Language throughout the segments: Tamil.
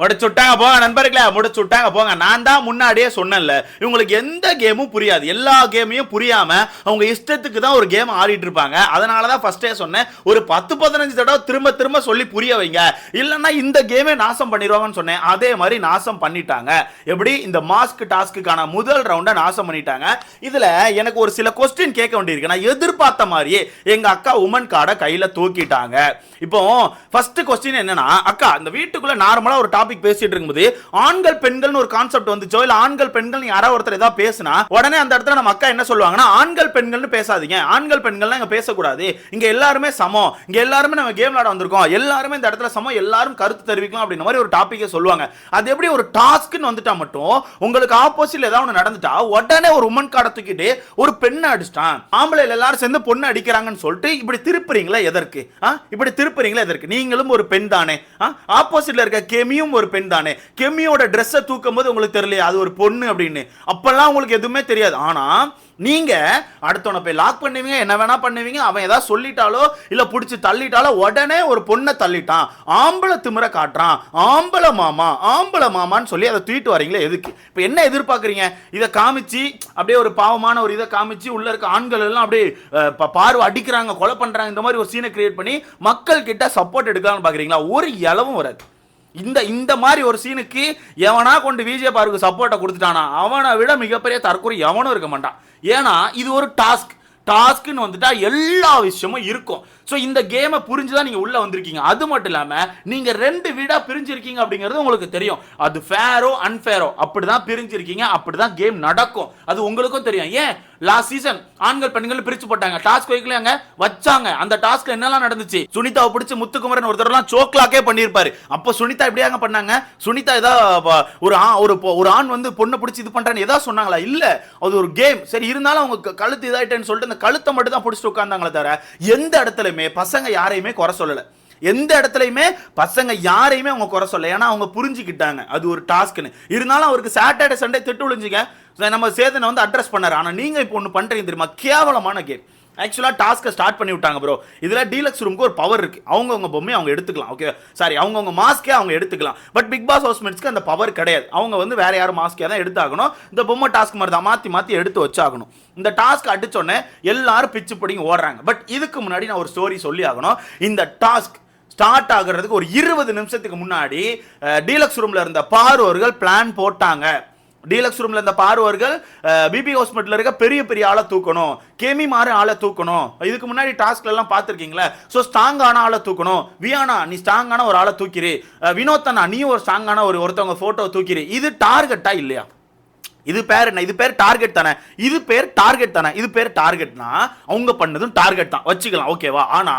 முடிச்சு விட்டாங்க போங்க நண்பர்களே முடிச்சு விட்டாங்க போங்க. நான் தான் முன்னாடியே சொன்னேன்ல இவங்களுக்கு எந்த கேமும் புரியாது. எல்லா கேமையும் புரியாம அவங்க இஷ்டத்துக்கு தான் ஒரு கேம் ஆடிட்டு இருப்பாங்க. அதனால தான் ஃபர்ஸ்டே சொன்னேன் ஒரு பத்து பதினஞ்சு தடவை திரும்ப திரும்ப சொல்லி புரிய வைங்க. இல்லைன்னா இந்த கேமே நாசம் பண்ணிடுவாங்கன்னு சொன்னேன். அதே மாதிரி நாசம் பண்ணிட்டாங்க. எப்படி? இந்த மாஸ்க் டாஸ்க்குக்கான முதல் ரவுண்டை நாசம் பண்ணிட்டாங்க. இதுல எனக்கு ஒரு சில கொஸ்டின் கேட்க வேண்டியிருக்கு. நான் எதிர்பார்த்த மாதிரியே எங்க அக்கா உமன் கார்டை கையில தூக்கிட்டாங்க. இப்போ ஃபர்ஸ்ட் கொஸ்டின் என்னன்னா அக்கா இந்த வீட்டுக்குள்ள நார்மலா ஒரு டாபிக் பேசிட்டு இருக்கும்போது ஆண்கள் பெண்கள்னு ஒரு கான்செப்ட் வந்துச்சோ இல்ல ஆண்கள் பெண்கள் யாராவது ஒருத்தர் ஏதாவது பேசினா உடனே அந்த இடத்துல நம்ம அக்கா என்ன சொல்லுவாங்கன்னா ஆண்கள் பெண்கள்னு பேசாதீங்க. ஆண்கள் பெண்கள்லாம் இங்க பேசக்கூடாது. இங்க எல்லாருமே சமம். இங்க எல்லாருமே நம்ம கேம் விளாட வந்திருக்கோம். எல்லாருமே இந்த இடத்துல சமம். எல்லாரும் கருத்து தெரிவிக்கலாம் அப்படின்ற மாதிரி ஒரு டாபிக்கே சொல்லுவாங்க. அது எப்படி ஒரு டாஸ்க்னு வந்துட்டா மட்டும் உங்களுக்கு ஆப்போசிட்ல ஏதாவது ஒன்று நடந்துட்டா உடனே ஒரு உமன் கார்டை தூக்கிட்டு ஒரு பெண்ணை அடிச்சிட்டான். ஆம்பளை எல்லாரும் சேர்ந்து பொண்ணு அடிக்கிறாங்கன்னு சொல்லிட்டு இப்படி திருப்புறீங்களா எதற்கு? இப்படி திருப்புறீங்களா எதற்கு? நீங்களும் ஒரு பெண் தானே. ஆப்போசிட்ல இருக்க கெமியும் ஒரு பெண் தானே? கெமியோட ட்ரெஸ்ஸை தூக்கும் போது உங்களுக்கு தெரியலையா? அது ஒரு பொண்ணு அப்படின்னு. அப்பெல்லாம் உங்களுக்கு எதுவுமே தெரியாது. ஆனா நீங்க அடுத்தவனை போய் லாக் பண்ணுவீங்க என்ன வேணா பண்ணுவீங்க அவன் ஏதாவது சொல்லிட்டாலோ இல்ல பிடிச்சி தள்ளிட்டாலோ உடனே ஒரு பொண்ணை தள்ளிட்டான். ஆம்பளை திமிர காட்டுறான். ஆம்பளை மாமா ஆம்பளை மாமான்னு சொல்லி அதை தூக்கிட்டு வரீங்களே எதுக்கு? இப்போ என்ன எதிர்பார்க்குறீங்க? இதை காமிச்சு அப்படியே ஒரு பாவமான ஒரு இதை காமிச்சு உள்ள இருக்க ஆண்கள் எல்லாம் அப்படியே பார்வை அடிக்கிறாங்க கொலை பண்றாங்க இந்த மாதிரி ஒரு சீனை கிரியேட் பண்ணி மக்கள் கிட்ட சப்போர்ட் எடுக்கலாம்னு பாக்குறீங்களா? ஒரு இலவும் வராது. இந்த இந்த மாதிரி ஒரு சீனுக்கு எவனா கொண்டு விஜய் பாருக்கு சப்போர்ட்டை கொடுத்துட்டானா அவனை விட மிகப்பெரிய தற்கொலை எவனும் இருக்க மாட்டான். ஏன்னா இது ஒரு டாஸ்க் டாஸ்க்குன்னு வந்துட்டா எல்லா விஷயமும் இருக்கும். ஸோ இந்த கேமை புரிஞ்சு தான் நீங்கள் உள்ளே வந்திருக்கீங்க. அது மட்டும் இல்லாமல் நீங்கள் ரெண்டு வீடாக பிரிஞ்சிருக்கீங்க அப்படிங்கிறது உங்களுக்கு தெரியும். அது ஃபேரோ அன்ஃபேரோ அப்படி தான் பிரிஞ்சிருக்கீங்க அப்படி தான் கேம் நடக்கும். அது உங்களுக்கும் தெரியும். ஏன்? லாஸ்ட் சீசன் ஆண்கள் பெண்கள் பிரிச்சு போட்டாங்க. டாஸ்க் வைக்கலாங்க வச்சாங்க. அந்த டாஸ்க்ல என்னெல்லாம் நடந்துச்சு? சுனிதாவை பிடிச்சி முத்துக்குமரன் ஒருத்தர்லாம் சோக்லாக்கே பண்ணியிருப்பாரு. அப்போ சுனிதா எப்படியாங்க பண்ணாங்க? சுனிதா ஏதா ஒரு ஆ- ஒரு பொ- ஒரு ஆண் வந்து பொண்ணை பிடிச்சி இது பண்றான்னு ஏதாவது சொன்னாங்களா? இல்ல. அது ஒரு கேம் சரி இருந்தாலும் அவங்க க- கழுத்து இதாயிட்டேன்னு சொல்லிட்டு அந்த கழுத்தை மட்டும் தான் பிடிச்சிட்டு உட்கார்ந்தாங்களே தவிர எந்த இடத்துலயுமே பசங்க யாரையுமே குறை சொல்லலை. எந்த இடத்துலையுமே பசங்க யாரையுமே அவங்க குறை சொல்ல ஏன்னா அவங்க புரிஞ்சுக்கிட்டாங்க. அது ஒரு டாஸ்க்னு இருந்தாலும் அவருக்கு சாட்டர்டே சண்டே திட்டு விழுஞ்சிங்க. நம்ம சேதனை வந்து அட்ரஸ் பண்ணார். ஆனால் நீங்கள் இப்போ ஒன்று பண்ணுறீங்க தெரியுமா? கேவலமான கேம் ஆக்சுவலாக டாஸ்க்கை ஸ்டார்ட் பண்ணி விட்டாங்க ப்ரோ இதில் டீலக்ஸ் ரூமுக்கு ஒரு பவர் இருக்குது அவங்கவுங்க பொம்மையை அவங்க எடுத்துக்கலாம் ஓகே சாரி அவங்கவுங்க மாஸ்க்கே அவங்க எடுத்துக்கலாம். பட் பிக் பாஸ் ஹவுஸ்மெண்ட்ஸ்க்கு அந்த பவர் கிடையாது. அவங்க வந்து வேறு யாரும் மாஸ்க்கே தான் எடுத்தாகணும். இந்த பொம்மை டாஸ்க் மாதிரி தான் மாற்றி மாற்றி எடுத்து வச்சாகணும். இந்த டாஸ்க் அடித்தோடனே எல்லாரும் பிச்சு பிடிங்க ஓடுறாங்க. பட் இதுக்கு முன்னாடி நான் ஒரு ஸ்டோரி சொல்லி ஆகணும். இந்த டாஸ்க் ஸ்டார்ட் ஆகுறதுக்கு ஒரு இருபது நிமிஷத்துக்கு முன்னாடி டீலக்ஸ் ரூமில் இருந்த பார்வர்கள் பிளான் போட்டாங்க. டீலக்ஸ் ரூமில் இருந்த பார்வர்கள் பிபி ஹாஸ்பிட்டலில் இருக்க பெரிய பெரிய ஆளை தூக்கணும். கேமி மாறு ஆளை தூக்கணும். இதுக்கு முன்னாடி டாஸ்க்லாம் பார்த்துருக்கீங்களா? ஸோ ஸ்ட்ராங்கான ஆளை தூக்கணும். வியானா நீ ஸ்ட்ராங்கான ஒரு ஆளை தூக்கிரு. வினோத்தனா நீ ஒரு ஸ்ட்ராங்கான ஒரு ஒருத்தவங்க ஃபோட்டோ தூக்கிரு. இது டார்கெட்டா இல்லையா? இது பேர் என்ன? இது பேர் டார்கெட் தானே. இது பேர் டார்கெட் தானே. இது பேர் டார்கெட்னா அவங்க பண்ணதும் டார்கெட் தான். வச்சுக்கலாம் ஓகேவா ஆனா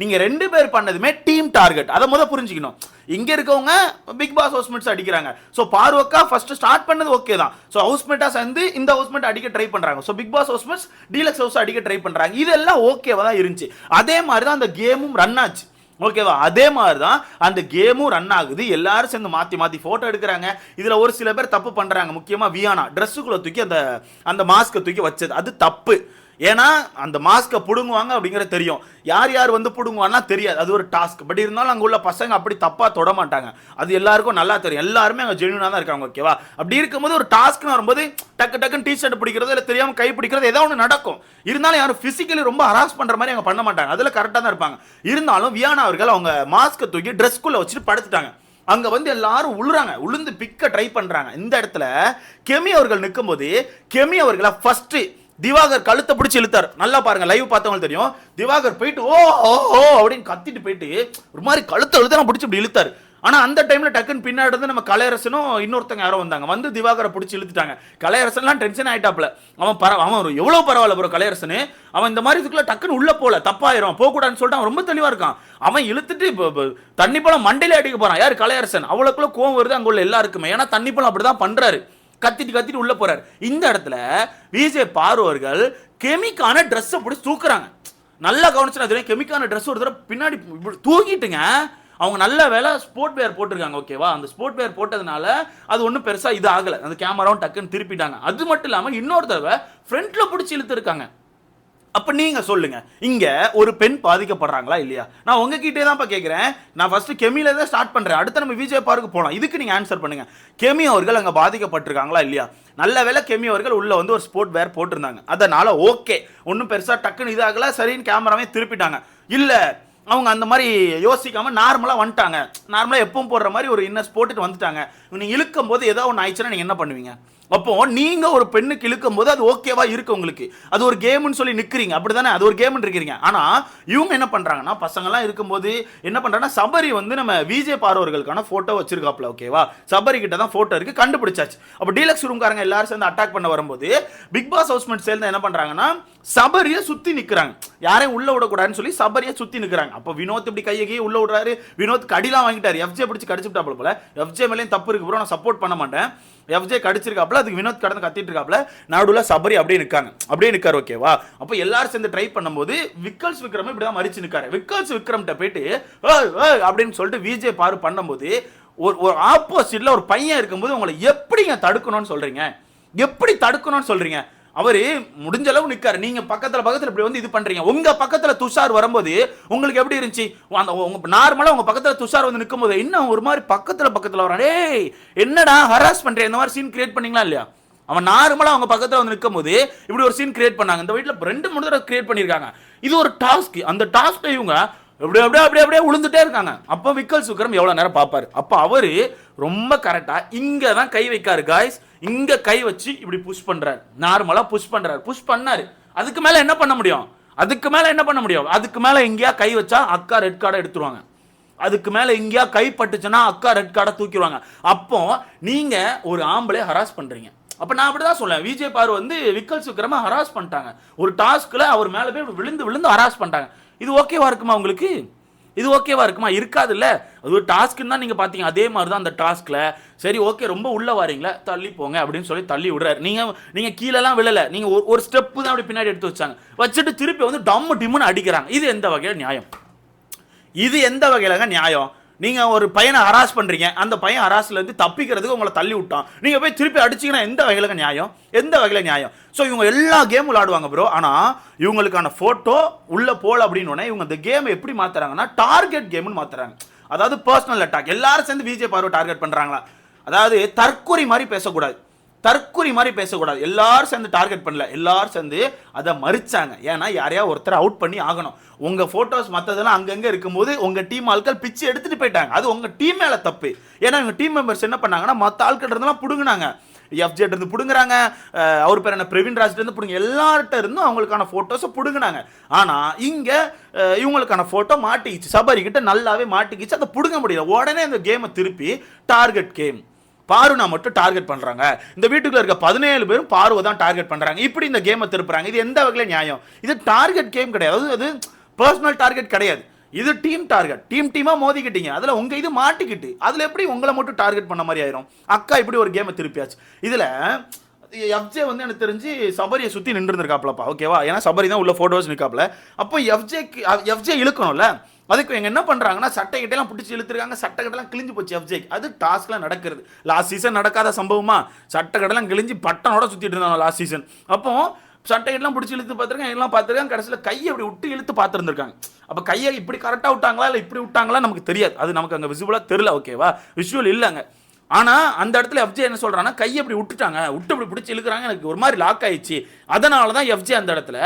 நீங்க ரெண்டு பேர் பண்ணதுமே டீம் டார்கெட் அதை முத புரிஞ்சுக்கணும். இங்க இருக்கவங்க பிக் பாஸ் ஹவுஸ்மேட்ஸ் அடிக்கிறாங்க. ஸோ பார்வக்கா ஃபர்ஸ்ட் ஸ்டார்ட் பண்ணது ஓகே தான். ஸோ ஹவுஸ்மேட்டா சேர்ந்து இந்த ஹவுஸ்மேட் அடிக்க ட்ரை பண்றாங்க. So big boss housemates deluxe house அடிக்க ட்ரை பண்றாங்க. இதெல்லாம் ஓகேவா தான் இருந்துச்சு. அதே மாதிரி தான் அந்த கேமும் ரன் ஆச்சு. ஓகேவா அதே மாதிரி தான் அந்த கேமும் ரன் ஆகுது. எல்லாரும் சேர்ந்து மாற்றி மாற்றி ஃபோட்டோ எடுக்கிறாங்க. இதில் ஒரு சில பேர் தப்பு பண்ணுறாங்க முக்கியமாக வியானா ட்ரெஸ்ஸுக்குள்ளே தூக்கி அந்த அந்த மாஸ்க்கை தூக்கி வச்சது. அது தப்பு. ஏன்னா அந்த மாஸ்க்கை பிடுங்குவாங்க அப்படிங்கிறது தெரியும். யார் யார் வந்து பிடுங்குவான்னா தெரியாது. அது ஒரு டாஸ்க் பட் இருந்தாலும் அங்கே உள்ள பசங்க அப்படி தப்பாக தொட மாட்டாங்க. அது எல்லாருக்கும் நல்லா தெரியும். எல்லாருமே அங்கே ஜென்யூனாக தான் இருக்காங்க ஓகேவா அப்படி இருக்கும்போது ஒரு டாஸ்க்னு வரும்போது டக்கு டக்குன்னு டிஷர்ட் பிடிக்கிறது இல்லை தெரியாமல் கை பிடிக்கிறது ஏதோ ஒன்று நடக்கும். இருந்தாலும் யாரும் ஃபிசிக்கலி ரொம்ப ஹராஸ் பண்ணுற மாதிரி அங்கே பண்ண மாட்டாங்க. அதில் கரெக்டாக தான் இருப்பாங்க. இருந்தாலும் வியானா அவர்கள் அவங்க மாஸ்க்கை தூக்கி ட்ரெஸ்க்குள்ளே வச்சுட்டு படுத்துட்டாங்க. அங்க வந்து எல்லாரும் உழுறாங்க. உளுந்து பிக்க ட்ரை பண்றாங்க. இந்த இடத்துல கெமி அவர்கள் நிற்கும்போது கெமி அவர்களை ஃபர்ஸ்ட் திவாகர் கழுத்தை பிடிச்சி இழுத்தார். நல்லா பாருங்க லைவ் பார்த்தவங்களுக்கு தெரியும். திவாகர் போயிட்டு ஓ ஓ ஓ அப்படின்னு கத்திட்டு போயிட்டு ஒரு மாதிரி கழுத்தை இழுத்து பிடிச்சி இப்படி இழுத்தார். ஆனா அந்த டைம்ல டக்குன்னு பின்னாடி இருந்து நம்ம கலையரசனும் இன்னொருத்தங்க யாரோ வந்தாங்க. வந்து திவாகரை பிடிச்சி இழுத்துட்டாங்க. கலையரசன்லாம் டென்ஷன் ஆயிட்டாப்ல அவன் பர அவன் ஒரு எவ்வளவு பரவாயில்ல ப்ரோ கலையரசனு. அவன் இந்த மாதிரி இதுக்குள்ள டக்குன்னு உள்ள போல தப்பாயிரும் போகக்கூடாதுன்னு சொல்லிட்டு அவன் ரொம்ப தெளிவா இருக்கான். அவன் இழுத்துட்டு இப்போ தண்ணி பழம் மண்டையில அடிக்க போறான். யார் கலையரசன்? அவ்வளோக்குள்ள கோவம் வருது அங்க உள்ள எல்லாருக்குமே. ஏன்னா தண்ணி பழம் அப்படிதான் பண்றாரு. கத்திட்டு கத்திட்டு உள்ள போறாரு. இந்த இடத்துல விஜய் பார்வர்கள் கெமிக்கான ட்ரெஸ்ஸை பிடிச்சி தூக்குறாங்க. நல்லா கவனிச்சுன்னா கெமிக்கான ட்ரெஸ் ஒரு தடவை பின்னாடி தூக்கிட்டுங்க. அவங்க நல்ல வேலை ஸ்போர்ட் வேர் போட்டிருக்காங்க ஓகேவா அந்த ஸ்போர்ட் வேர் போட்டதுனால அது ஒன்றும் பெருசாக இது ஆகலை. அந்த கேமராவும் டக்குன்னு திருப்பிட்டாங்க. அது மட்டும் இல்லாமல் இன்னொரு தடவை ஃப்ரண்ட்டில் பிடிச்சி இழுத்துருக்காங்க. அப்போ நீங்கள் சொல்லுங்கள் இங்கே ஒரு பெண் பாதிக்கப்படுறாங்களா இல்லையா? நான் உங்ககிட்டே தான்ப்பா கேட்குறேன் நான் ஃபஸ்ட்டு கெமில தான் ஸ்டார்ட் பண்ணுறேன் அடுத்து நம்ம விஜய் பார்க்கு போகலாம் இதுக்கு நீங்கள் ஆன்சர் பண்ணுங்கள் கெமி அவர்கள் அங்கே பாதிக்கப்பட்டிருக்காங்களா இல்லையா? நல்ல வேலை கெமி அவர்கள் உள்ளே வந்து ஒரு ஸ்போர்ட் வேர் போட்டிருந்தாங்க. அதனால் ஓகே ஒன்றும் பெருசாக டக்குன்னு இதாகல சரின்னு கேமராவே திருப்பிட்டாங்க. இல்லை அவங்க அந்த மாதிரி யோசிக்காமல் நார்மலாக வந்துட்டாங்க. நார்மலாக எப்பவும் போடுற மாதிரி ஒரு இன்னஸ் போட்டுட்டு வந்துட்டாங்க. நீங்கள் இழுக்கும் போது ஏதோ ஒன்று ஆயிடுச்சுன்னா நீங்கள் என்ன பண்ணுவீங்க? அப்போ நீங்க ஒரு பெண்ணுக்கு இழுக்கும் போது அது ஓகேவா இருக்கு உங்களுக்கு? அது ஒரு கேம்னு சொல்லி நிக்கிறீங்க. அப்படிதானே அது ஒரு கேம்னு இருக்கிறீங்க ஆனா இவங்க என்ன பண்றாங்கன்னா பசங்கெல்லாம் இருக்கும்போது என்ன பண்றாங்கன்னா சபரி வந்து நம்ம விஜய் பார்வர்களுக்கான போட்டோ வச்சிருக்காப்ல ஓகேவா சபரி கிட்ட தான் போட்டோ இருக்கு கண்டுபிடிச்சாச்சு. அப்போ டீலக்ஸ் ரூம்காரங்க எல்லாரும் சேர்ந்து அட்டாக் பண்ண வரும்போது பிக் பாஸ் ஹவுஸ்மெண்ட் சேர்ந்து என்ன பண்றாங்கன்னா சபரியை சுத்தி நிக்கிறாங்க. யாரையும் உள்ள விடக்கூடாதுன்னு சொல்லி சபரியை சுத்தி நிக்கிறாங்க. அப்போ வினோத் இப்படி கையை கையை உள்ள விடுறாரு. வினோத் கடிலாம் வாங்கிட்டாரு. எஃப்ஜே பிடிச்சி கடிச்சுட்டாப்ல போல. எஃப்ஜே மேலேயும் தப்பு இருக்கு. ப்ரோ நான் சப்போர்ட் பண்ண மாட்டேன். எஃப்ஜே கடிச்சிருக்காப்ல அதுக்கு வினோத் கடந்து கத்திட்டு இருக்காப்ல நடுவில் சபரி அப்படியே நிற்காங்க அப்படியே நிற்காரு ஓகேவா அப்போ எல்லாரும் சேர்ந்து ட்ரை பண்ணும்போது விக்கல்ஸ் விக்ரம் இப்படி தான் மறிச்சு நிற்காரு விக்கல்ஸ் விக்ரம்கிட்ட போயிட்டு அப்படின்னு சொல்லிட்டு விஜே பாரு பண்ணும்போது ஒரு ஒரு ஆப்போசிட்ல ஒரு பையன் இருக்கும்போது உங்களை எப்படிங்க தடுக்கணும்னு சொல்றீங்க? எப்படி தடுக்கணும்னு சொல்றீங்க? அவர் முடிஞ்ச அளவு நிற்காரு நீங்க பக்கத்துல பக்கத்துல இப்படி வந்து இது பண்றீங்க. உங்க பக்கத்துல துஷார் வரும்போது உங்களுக்கு எப்படி இருந்துச்சு? அந்த உங்க நார்மலா உங்க பக்கத்துல துஷார் வந்து நிற்கும் போது இன்னும் ஒரு மாதிரி பக்கத்துல பக்கத்துல வரான்? ஏய் என்னடா ஹராஸ் பண்றேன் இந்த மாதிரி சீன் கிரியேட் பண்ணீங்களா இல்லையா? அவன் நார்மலா அவங்க பக்கத்துல வந்து நிற்கும் போது இப்படி ஒரு சீன் கிரியேட் பண்ணாங்க. இந்த வீட்டில் ரெண்டு மூணு தடவை கிரியேட் பண்ணிருக்காங்க. இது ஒரு டாஸ்க் அந்த டாஸ்க்ல இவங்க அப்படியே அப்படியே அப்படியே அப்படியே உளுந்துட்டே இருக்காங்க. அப்போ விக்கல் சுக்கரம் எவ்வளோ நேரம் பார்ப்பாரு? அப்போ அவரு ரொம்ப கரெக்டாக இங்கே தான் கை வைக்காரு காய்ஸ் இங்க கை வச்சு இப்படி புஷ் பண்ணுறாரு நார்மலா புஷ் பண்ணுறாரு புஷ் பண்ணாரு. அதுக்கு மேல என்ன பண்ண முடியும்? அதுக்கு மேல என்ன பண்ண முடியும்? அதுக்கு மேல எங்கேயா கை வச்சா அக்கா ரெட் கார்டை எடுத்துருவாங்க. அதுக்கு மேல எங்கேயா கை பட்டுச்சுன்னா அக்கா ரெட் கார்டை தூக்கிடுவாங்க அப்போ நீங்க ஒரு ஆம்பளை ஹராஸ் பண்றீங்க. அப்ப நான் அப்படிதான் சொல்லுவேன். விஜய் பாரு வந்து விக்கல் சுக்கிரமா ஹராஸ் பண்ணிட்டாங்க. ஒரு டாஸ்க்ல அவர் மேல போய் விழுந்து விழுந்து ஹராஸ் பண்ணிட்டாங்க. இது ஓகேவா இருக்குமா உங்களுக்கு? இது ஓகேவா இருக்குமா? இருக்காதுல்ல? அது ஒரு டாஸ்க்குன்னு தான் நீங்க பாத்தீங்க. அதே மாதிரி தான் அந்த டாஸ்க்ல. சரி ஓகே ரொம்ப உள்ள வரீங்களா? தள்ளி போங்க அப்படின்னு சொல்லி தள்ளி விடுறாரு. நீங்க நீங்க கீழெல்லாம் விழல. நீங்க ஒரு- ஒரு தான் அப்படி பின்னாடி எடுத்து வச்சாங்க. வச்சுட்டு திருப்பி வந்து டம்மு டிம்முன்னு அடிக்கிறாங்க. இது எந்த வகையில நியாயம்? இது எந்த வகையிலங்க நியாயம்? நீங்கள் ஒரு பையனை ஹராஸ் பண்ணுறீங்க அந்த பையன் ஹராஸ்லேருந்து தப்பிக்கிறதுக்கு உங்களை தள்ளி விட்டான். நீங்கள் போய் திருப்பி அடிச்சீங்கன்னா எந்த வகையில் நியாயம்? எந்த வகையில் நியாயம்? ஸோ இவங்க எல்லா கேம் விளையாடுவாங்க ப்ரோ ஆனால் இவங்களுக்கான ஃபோட்டோ உள்ளே போல் அப்படின்னு இவங்க இந்த கேம் எப்படி மாற்றுறாங்கன்னா டார்கெட் கேம்னு மாற்றுறாங்க அதாவது பர்சனல் அட்டாக் எல்லாரும் சேர்ந்து விஜய் பார்வை டார்கெட் பண்ணுறாங்களா அதாவது தற்கொலை மாதிரி பேசக்கூடாது. தற்குறி மாதிரி பேசக்கூடாது. எல்லாரும் சேர்ந்து டார்கெட் பண்ணல. எல்லாரும் சேர்ந்து அதை மறிச்சாங்க. ஏன்னா யாரையா ஒருத்தர் அவுட் பண்ணி ஆகணும். உங்க போட்டோஸ் மற்றதெல்லாம் அங்கங்க இருக்கும்போது உங்க டீம் ஆட்கள் பிச்சு எடுத்துட்டு போயிட்டாங்க. அது உங்க டீம் மேல தப்பு. ஏன்னா உங்க டீம் மெம்பர்ஸ் என்ன பண்ணாங்கன்னா மற்ற ஆட்கள் இருந்தெல்லாம் பிடுங்கினாங்க. எஃப்ஜெட் இருந்து பிடுங்குறாங்க. அவர் பேர் என்ன? பிரவீன் ராஜ் இருந்து பிடுங்க. எல்லார்ட்ட இருந்தும் அவங்களுக்கான போட்டோஸை பிடுங்கினாங்க. ஆனால் இங்கே இவங்களுக்கான போட்டோ மாட்டிக்கிச்சு. சபரி கிட்ட நல்லாவே மாட்டிக்கிச்சு. அதை பிடுங்க முடியல. உடனே அந்த கேமை திருப்பி டார்கெட் கேம் பாருனா மட்டும் டார்கெட் பண்ணுறாங்க இந்த வீட்டுக்குள்ள இருக்க பதினேழு பேரும் பார்வை தான் டார்கெட் பண்ணுறாங்க இப்படி இந்த கேமை திருப்புறாங்க. இது எந்த வகையில் நியாயம்? இது டார்கெட் கேம் கிடையாது. அது பர்சனல் டார்கெட் கிடையாது. இது டீம் டார்கெட் டீம் டீமாக மோதிக்கிட்டீங்க. அதில் உங்கள் இது மாட்டிக்கிட்டு அதில் எப்படி உங்களை மட்டும் டார்கெட் பண்ண மாதிரி ஆயிரும்? அக்கா இப்படி ஒரு கேமை திருப்பியாச்சு. இதில் எஃப்ஜே வந்து எனக்கு தெரிஞ்சு சபரியை சுற்றி நின்று இருந்திருக்காப்லப்பா ஓகேவா ஏன்னா சபரி தான் உள்ள ஃபோட்டோஸ் நிற்காப்ல அப்போ எஃப்ஜேக்கு எஃப்ஜே இழுக்கணும்ல? அதுக்கு இவங்க என்ன பண்ணுறாங்கன்னா சட்டை கிட்டலாம் பிடிச்சி இழுத்துருக்காங்க சட்டை கிழிஞ்சு போச்சு எஃப்ஜே அது டாஸ்க்லாம் நடக்கிறது. லாஸ்ட் சீசன் நடக்காத சம்பவமா? சட்டை கிழிஞ்சு பட்டனோட சுற்றிட்டு இருந்தாங்க லாஸ்ட் சீசன் அப்போ சட்டை பிடிச்சி இழுத்து பார்த்துருக்காங்க எல்லாம் பார்த்துருக்காங்க கடைசியில் கையை அப்படி விட்டு இழுத்து பார்த்துருந்துருக்காங்க. அப்போ கையை இப்படி கரெக்டாக விட்டாங்களா இல்லை இப்படி விட்டாங்களா நமக்கு தெரியாது. அது நமக்கு அங்கே விசிபிளாக தெரில ஓகேவா விஷுவல் இல்லைங்க. ஆனால் அந்த இடத்துல எஃப்ஜே என்ன சொல்கிறான்னா கையை அப்படி விட்டுட்டாங்க. விட்டு அப்படி பிடிச்சி இழுக்கிறாங்க. எனக்கு ஒரு மாதிரி லாக் ஆயிடுச்சு. அதனால தான் எஃப்ஜே அந்த இடத்துல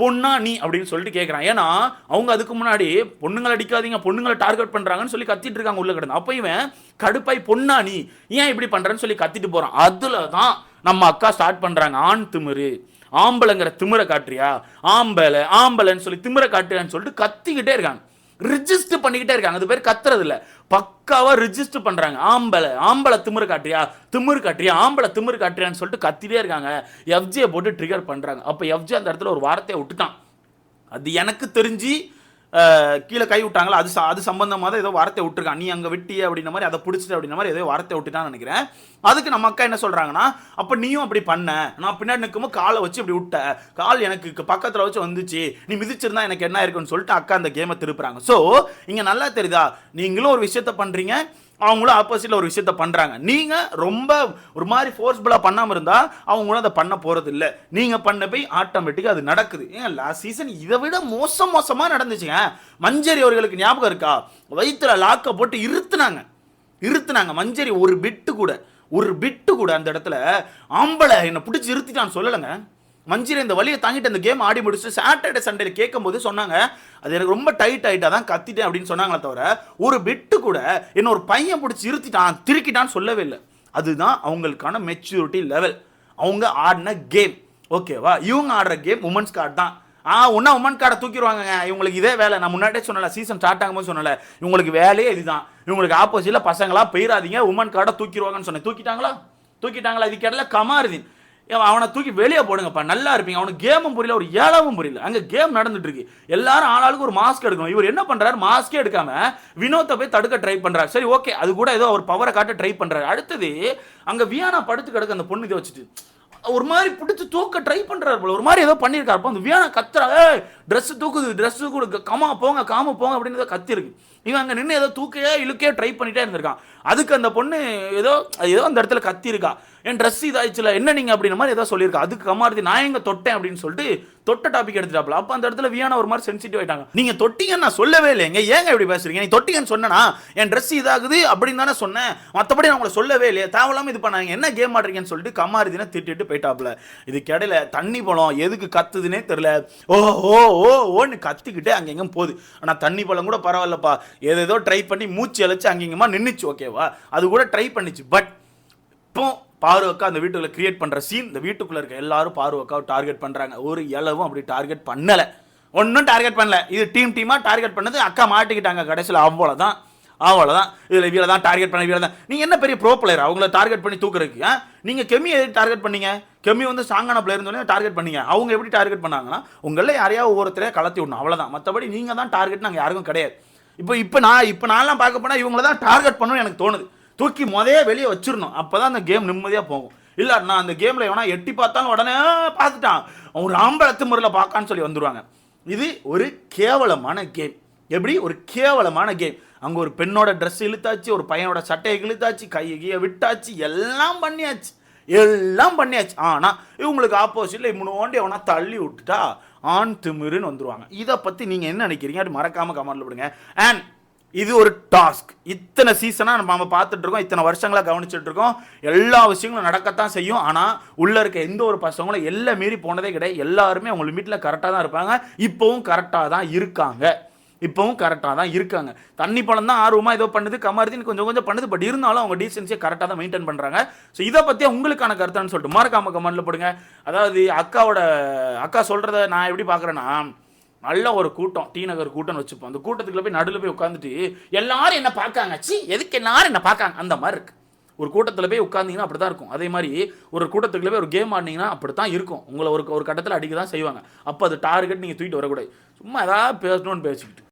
பொண்ணா நீ அப்படின்னு சொல்லிட்டு கேட்குறான் ஏன்னா அவங்க அதுக்கு முன்னாடி பொண்ணுங்களை அடிக்காதீங்க பொண்ணுங்களை டார்கெட் பண்ணுறாங்கன்னு சொல்லி கத்திட்டு இருக்காங்க உள்ள கிடந்து. அப்போ இவன் கடுப்பாய் பொண்ணா நீ ஏன் இப்படி பண்ணுறேன்னு சொல்லி கத்திட்டு போகிறான் அதில் தான் நம்ம அக்கா ஸ்டார்ட் பண்ணுறாங்க ஆண் திமிரு ஆம்பளைங்கிற திமிரை காட்டுறியா? ஆம்பளை ஆம்பளைன்னு சொல்லி திமிரை காட்டுறியான்னு சொல்லிட்டு கத்திக்கிட்டே இருக்காங்க. ரிஜிஸ்டர் பண்ணிக்கிட்டே இருக்காங்க. அது பேர் கத்துறது இல்லை பக்காவாக ரிஜிஸ்டர் பண்ணுறாங்க ஆம்பளை ஆம்பளை திமிரு காட்டுறியா? திமிரு காட்டுறியா? ஆம்பளை திமிரு காட்டுறியான்னு சொல்லிட்டு கத்திட்டே இருக்காங்க. எஃப்ஜியை போட்டு ட்ரிகர் பண்ணுறாங்க அப்போ எஃப்ஜி அந்த இடத்துல ஒரு வார்த்தையை விட்டுட்டான். அது எனக்கு தெரிஞ்சு கீழே கை விட்டாங்களா? அது ச- அது சம்பந்தமாக தான் ஏதோ வார்த்தை விட்டுருக்கான் நீ அங்கே விட்டிய அப்படின்ற மாதிரி அதை பிடிச்சிட்டு அப்படின்ற மாதிரி ஏதோ வார்த்தை விட்டுட்டான்னு நினைக்கிறேன். அதுக்கு நம்ம அக்கா என்ன சொல்கிறாங்கன்னா அப்போ நீயும் அப்படி பண்ண. நான் பின்னாடி நிற்கும்போது காலை வச்சு இப்படி விட்ட. கால் எனக்கு பக்கத்தில் வச்சு வந்துச்சு. நீ மிதிச்சிருந்தா எனக்கு என்ன இருக்குன்னு சொல்லிட்டு அக்கா அந்த கேமை திருப்புறாங்க. ஸோ இங்கே நல்லா தெரியுதா? நீங்களும் ஒரு விஷயத்த பண்ணுறீங்க அவங்களும் ஆப்போசிட்ல ஒரு விஷயத்த பண்றாங்க. நீங்க ரொம்ப ஒரு மாதிரி ஃபோர்ஸ்ஃபுல்லா பண்ணாம இருந்தா அவங்களும் அதை பண்ண போறது இல்ல நீங்க பண்ண போய் ஆட்டோமேட்டிக்கா அது நடக்குது. ஏங்க லாஸ்ட் சீசன் இதை விட மோசம் மோசமா நடந்துச்சுங்க மஞ்சரி அவர்களுக்கு ஞாபகம் இருக்கா? வயிற்றுல லாக்க போட்டு இருத்துனாங்க. இருத்துனாங்க. மஞ்சரி ஒரு பிட்டு கூட ஒரு பிட்டு கூட அந்த இடத்துல ஆம்பளை என்னை பிடிச்சி இருத்திட்டான்னு சொல்லலைங்க. மஞ்சிர இந்த வழியை தாங்கிட்டு அந்த கேம் ஆடி முடிச்சு சாட்டர்டே சண்டேல கேட்கும்போது சொன்னாங்க அது எனக்கு ரொம்ப டைட் ஆகிட்டா தான் கத்திட்டேன் அப்படின்னு சொன்னாங்களே தவிர ஒரு பிட்டு கூட என்ன ஒரு பையன் பிடிச்சி இருத்திட்டான் திருக்கிட்டான்னு சொல்லவே இல்லை. அதுதான் அவங்களுக்கான மெச்சூரிட்டி லெவல் அவங்க ஆடின கேம் ஓகேவா இவங்க ஆடுற கேம் உமன்ஸ் கார்டு தான். ஆ ஒன்றா உமன் கார்டை தூக்கிடுவாங்க இவங்களுக்கு இதே வேலை. நான் முன்னாடியே சொன்னல சீசன் ஸ்டார்ட் ஆகும்போது சொன்னல இவங்களுக்கு வேலையே இதுதான். இவங்களுக்கு ஆப்போசிட்டில் பசங்களா போயிடாதீங்க உமன் கார்டை தூக்கிடுவாங்கன்னு சொன்னேன். தூக்கிட்டாங்களா? தூக்கிட்டாங்களா? இதுக்கு இடையில கமாருதீன். அவனை தூக்கி வெளியே போடுங்கப்பா. நல்லா இருப்பீங்க. அவனுக்கு கேமும் புரியல ஒரு ஏழாவும் புரியல. அங்கே கேம் நடந்துட்டு இருக்கு. எல்லாரும் ஆளாளுக்கு ஒரு மாஸ்க் எடுக்கணும். இவர் என்ன பண்றாரு? மாஸ்கே எடுக்காம வினோத்தை போய் தடுக்க ட்ரை பண்றாரு. சரி ஓகே அது கூட ஏதோ அவர் பவரை காட்ட ட்ரை பண்றாரு. அடுத்தது அங்கே வியானா படுத்து கிடக்கு அந்த பொண்ணு இதை வச்சுட்டு. ஒரு மாதிரி பிடிச்சி தூக்க ட்ரை பண்ணுறாரு போல. ஒரு மாதிரி ஏதோ பண்ணியிருக்காரு அப்போ அந்த வியானா கத்துறாங்க ட்ரெஸ் தூக்குது ட்ரெஸ் கூட. கமா போங்க காம போங்க அப்படின்னு ஏதோ கத்தி இருக்கு இவன் அங்கே நின்று ஏதோ தூக்கையே இழுக்கே ட்ரை பண்ணிட்டே இருந்திருக்கான். அதுக்கு அந்த பொண்ணு ஏதோ ஏதோ அந்த இடத்துல கத்தி இருக்கா என் ட்ரெஸ் இதாயிடுச்சுல என்ன நீங்கள் அப்படின்ற மாதிரி ஏதாவது சொல்லியிருக்கா? அதுக்கு கமாரதி நான் எங்கே தொட்டேன் அப்படின்னு சொல்லிட்டு தொட்ட டாபிக் எடுத்துட்டாப்ல அப்போ அந்த இடத்துல வியான ஒரு மாதிரி சென்சிட்டிவ் ஆயிட்டாங்க. நீங்கள் தொட்டிங்கன்னு நான் சொல்லவே இல்லைங்க ஏங்க இப்படி பேசுறீங்க? நீ தொட்டிங்கன்னு சொன்னா என் ட்ரெஸ் இதாகுது அப்படின்னு தானே சொன்னேன். மற்றபடி நான் உங்களை சொல்லவே இல்லையே. தேவையில்லாமல் இது பண்ணாங்க என்ன கேம் ஆடுறீங்கன்னு சொல்லிட்டு கமாருதினை திட்டிட்டு போயிட்டாப்ல இதுக்கு கிடையில தண்ணி பழம் எதுக்கு கத்துதுன்னே தெரில ஓ ஓ ஓ ஓன்னு கத்திக்கிட்டே அங்கெங்கும் போகுது. ஆனால் தண்ணி பழம் கூட பரவாயில்லப்பா. ஏதேதோ ட்ரை பண்ணி மூச்சு அழைச்சி அங்கெங்கமா நின்றுச்சு ஓகேவா? அது கூட ட்ரை பண்ணிச்சு. பட் இப்போ பார்வக்கா அந்த வீட்டுக்குள்ள கிரியேட் பண்ணுற சீன் இந்த வீட்டுக்குள்ள இருக்க எல்லாரும் பார்வக்காவை டார்கெட் பண்ணுறாங்க ஒரு இளவும் அப்படி டார்கெட் பண்ணலை. ஒன்றும் டார்கெட் பண்ணல. இது டீம் டீமாக டார்கெட் பண்ணது அக்கா மாட்டிக்கிட்டாங்க கடைசியில். அவ்வளோதான் அவ்வளோதான் இதில் இவ்வளோ தான் டார்கெட் பண்ண இவ்வளோ தான். நீங்கள் என்ன பெரிய ப்ரோ பிளேயர் அவங்கள டார்கெட் பண்ணி தூக்குறதுக்கு நீங்கள் கெமி எதுக்கு டார்கெட் பண்ணீங்க? கெமி வந்து ஸ்ட்ராங்கான பிளேயர்னு இருந்தோடனே டார்கெட் பண்ணீங்க. அவங்க எப்படி டார்கெட் பண்ணாங்கன்னா உங்களில் யாரையாவது ஒவ்வொருத்தரையே கலத்தி விடணும். அவ்வளோதான் மற்றபடி நீங்கள் தான் டார்கெட் நாங்கள் யாருக்கும் கிடையாது. இப்போ இப்போ நான் இப்போ நான்லாம் பார்க்க போனால் இவங்கள தான் டார்கெட் பண்ணணும்னு எனக்கு தோணுது. தூக்கி முதைய வெளியே வச்சிடணும் அப்போ தான் அந்த கேம் நிம்மதியாக போகும். இல்லை நான் அந்த கேமில் எவனா எட்டி பார்த்தாலும் உடனே பார்த்துட்டான். அவன் ஆம்பளத்து முறையில் பார்க்கான்னு சொல்லி வந்துருவாங்க. இது ஒரு கேவலமான கேம் எப்படி? ஒரு கேவலமான கேம் அங்கே ஒரு பெண்ணோட ட்ரெஸ் இழுத்தாச்சு ஒரு பையனோட சட்டையை இழுத்தாச்சு கையை விட்டாச்சு எல்லாம் பண்ணியாச்சு. எல்லாம் பண்ணியாச்சு. ஆனால் இவங்களுக்கு ஆப்போசிட்டில் இவனோண்டி எவனா தள்ளி விட்டுட்டா ஆண் திமிருன்னு வந்துடுவாங்க இதை பற்றி நீங்கள் என்ன நினைக்கிறீங்க? அப்படி மறக்காமல் கமெண்ட்ல விடுங்க. அண்ட் இது ஒரு டாஸ்க். இத்தனை சீசனாக நம்ம பார்த்துட்ருக்கோம் பார்த்துட்டு இருக்கோம் இத்தனை வருஷங்களாக கவனிச்சுட்டு இருக்கோம் எல்லா விஷயங்களும் நடக்கத்தான் செய்யும். ஆனால் உள்ளே இருக்க எந்த ஒரு பசங்களும் எல்லாம் மீறி போனதே கிடையாது. எல்லாருமே அவங்க லிமிட்டில் கரெக்டாக தான் இருப்பாங்க. இப்போவும் கரெக்டாக தான் இருக்காங்க. இப்போவும் கரெக்டாக தான் இருக்காங்க. தண்ணி பழம் தான் ஆர்வமாக ஏதோ பண்ணுது கமர்தின்னு கொஞ்சம் கொஞ்சம் பண்ணுது பட் இருந்தாலும் அவங்க டீசென்சியை கரெக்டாக தான் மெயின்டைன் பண்ணுறாங்க ஸோ இதை பற்றி உங்களுக்கான கருத்தான்னு சொல்லிட்டு மறக்காம கமெண்டில் போடுங்க. அதாவது அக்காவோட அக்கா சொல்கிறத நான் எப்படி பார்க்குறேன்னா நல்ல ஒரு கூட்டம் டி நகர் கூட்டம் வச்சுப்போம். அந்த கூட்டத்துக்குள்ள போய் நடுவில் போய் உட்காந்துட்டு எல்லாரும் என்ன பார்க்காங்க. சி எதுக்கு எல்லாரும் என்ன பார்க்காங்க? அந்த மாதிரி இருக்கு. ஒரு கூட்டத்தில் போய் உட்காந்திங்கன்னா அப்படி தான் இருக்கும். அதே மாதிரி ஒரு கூட்டத்துக்குள்ள போய் ஒரு கேம் ஆடினீங்கன்னா அப்படி தான் இருக்கும். உங்களை ஒரு ஒரு கட்டத்தில் அடிக்க தான் செய்வாங்க. அப்போ அது டார்கெட் நீங்கள் தூக்கிட்டு வரக்கூடாது. சும்மா ஏதாவது பேசணும்னு பேசிக்கிட்டு.